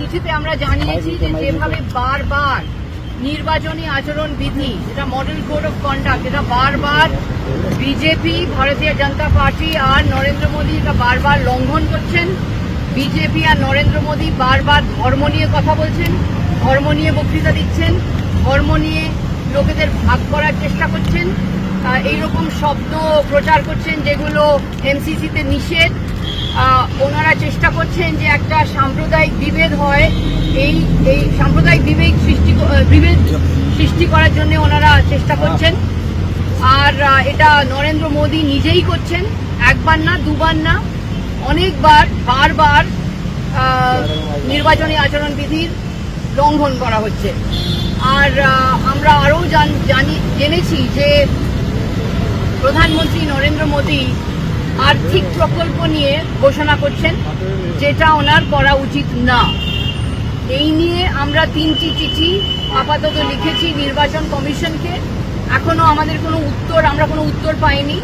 চিঠিতে আমরা জানিয়েছি যে যেভাবে বারবার নির্বাচনী আচরণ বিধি যেটা মডেল কোড অফ কন্ডাক্ট যেটা বারবার বিজেপি ভারতীয় জনতা পার্টি আর নরেন্দ্র মোদী এটা বারবার লঙ্ঘন করছেন। বিজেপি আর নরেন্দ্র মোদী বারবার ধর্ম নিয়ে কথা বলছেন ধর্ম নিয়ে বক্তৃতা দিচ্ছেন ধর্ম নিয়ে লোকেদের ভাগ করার চেষ্টা করছেন। এইরকম শব্দ প্রচার করছেন যেগুলো এমসিসিতে নিষেধ। ওনারা চেষ্টা করছেন যে একটা সাম্প্রদায়িক বিভেদ হয়। এই এই সাম্প্রদায়িক বিভেদ সৃষ্টি বিভেদ সৃষ্টি করার জন্য ওনারা চেষ্টা করছেন। আর এটা নরেন্দ্র মোদী নিজেই করছেন। একবার না, দুবার না, অনেকবার, বারবার নির্বাচনী আচরণ বিধির লঙ্ঘন করা হচ্ছে। আর আমরা আরও জানি, জেনেছি যে প্রধানমন্ত্রী নরেন্দ্র মোদী আর্থিক প্রকল্প নিয়ে ঘোষণা করছেন, যেটা ওনার করা উচিত না। এই নিয়ে আমরা তিনটি চিঠি আপাতত লিখেছি নির্বাচন কমিশনকে। এখনও আমাদের কোনো উত্তর, আমরা কোনো উত্তর পাইনি।